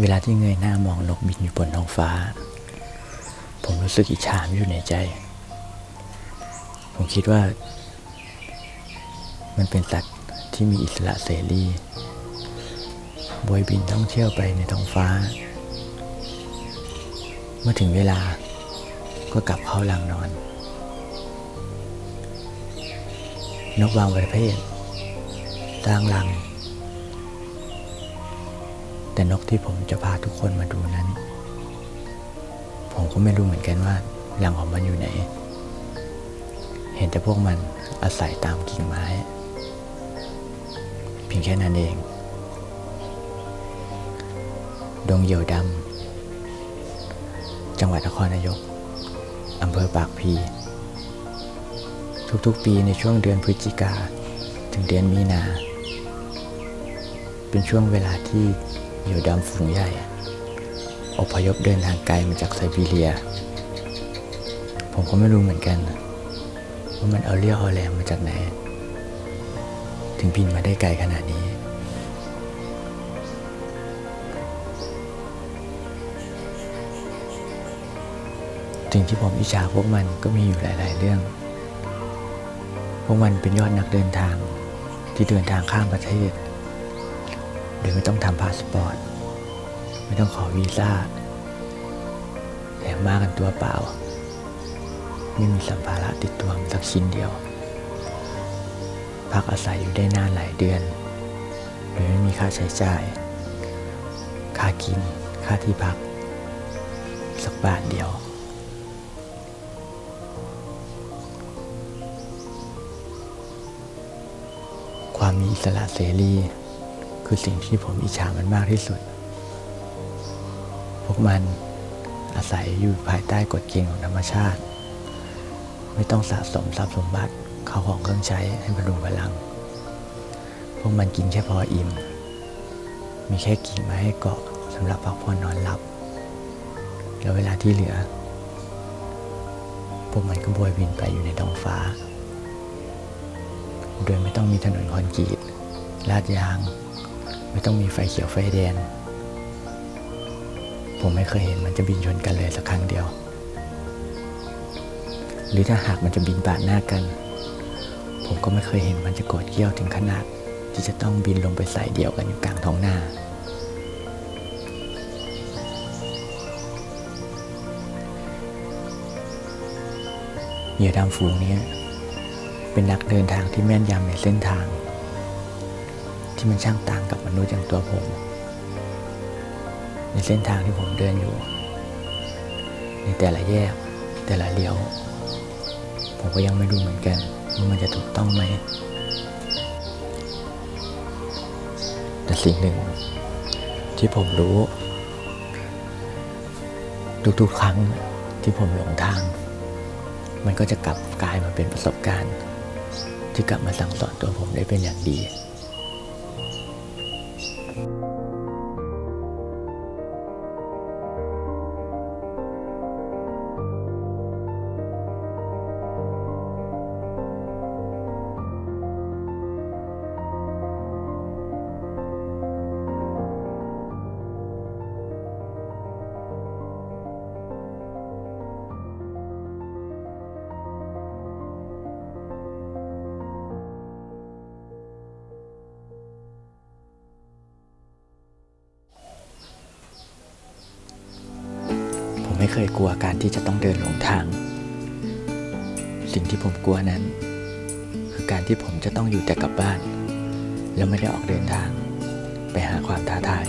เวลาที่เงยหน้ามองนกบินอยู่บนท้องฟ้า ผมรู้สึกอิจฉามอยู่ในใจ ผมคิดว่า มันเป็นสัตว์ที่มีอิสระเสรีบอยบินท่องเที่ยวไปในท้องฟ้า เมื่อถึงเวลาก็กลับเข้ารังนอน นกบางประเภทสร้างรัง แต่นกที่ผมจะพาทุกคนมาดูนั้น ผมก็ไม่รู้เหมือนกันว่ารังของมันอยู่ไหน เห็นแต่พวกมันอาศัยตามกิ่งไม้ เพียงแค่นั้นเอง ดงเหยี่ยวดำ จังหวัดนครนายก อำเภอปากพี ทุกๆปีในช่วงเดือนพฤศจิกา ถึงเดือนมีนา เป็นช่วงเวลาที่ เหยี่ยวดำฝูงใหญ่ อพยพเดินทางไกลมาจากไซบีเรีย ผมก็ไม่รู้เหมือนกัน ว่ามันเอาเรี่ยวเอาแรงมาจากไหน ถึงบินมาได้ไกลขนาดนี้ สิ่งที่ผมอิจฉาพวกมันก็มีอยู่หลาย ๆ เรื่อง พวกมันเป็นยอดนักเดินทางที่เดินทางข้ามประเทศ โดยไม่ต้องทำพาสปอร์ต ไม่ต้องขอวีซ่าแถมมากันตัวเปล่า ไม่มีสัมภาระติดตัวสักชิ้นเดียว พักอาศัยอยู่ได้นานหลายเดือน โดยไม่มีค่าใช้จ่าย ค่ากิน ค่าที่พัก สักบาทเดียวความมีอิสระเสรี คือสิ่งที่ผมอิจฉามันมากที่สุด พวกมันอาศัยอยู่ภายใต้กฎเกณฑ์ของธรรมชาติ ไม่ต้องสะสมทรัพย์สมบัติเข้าของเครื่องใช้ให้บรรลุพลัง พวกมันกินแค่พออิ่ม มีแค่กิ่งไม้ให้เกาะสำหรับพักผ่อนนอนหลับ แล้วเวลาที่เหลือ พวกมันก็โบยบินไปอยู่ในท้องฟ้า โดยไม่ต้องมีถนนคอนกรีตลาดยาง ไม่ต้องมีไฟเขียวไฟแดง ผมไม่เคยเห็นมันจะบินชนกันเลยสักครั้งเดียว หรือถ้าหากมันจะบินปาดหน้ากัน ผมก็ไม่เคยเห็นมันจะโกรธเกี้ยวถึงขนาดที่จะต้องบินลงไปใส่เดี่ยวกันอยู่กลางท้องหน้าเหยื่อดำฝูงนี้เป็นนักเดินทางที่แม่นยำในเส้นทาง ที่มันช่างต่างกับมนุษย์อย่างตัวผม ในเส้นทางที่ผมเดินอยู่ ในแต่ละแยก แต่ละเลี้ยว ผมก็ยังไม่รู้เหมือนกันว่ามันจะถูกต้องไหม แต่สิ่งหนึ่งที่ผมรู้ ทุกๆครั้งที่ผมหลงทาง มันก็จะกลับกลายมาเป็นประสบการณ์ ที่กลับมาสั่งสอนตัวผมได้เป็นอย่างดี ไม่เคยกลัวการที่จะต้องเดินหลงทาง สิ่งที่ผมกลัวนั้น คือการที่ผมจะต้องอยู่แต่กับบ้าน แล้วไม่ได้ออกเดินทาง ไปหาความท้าทาย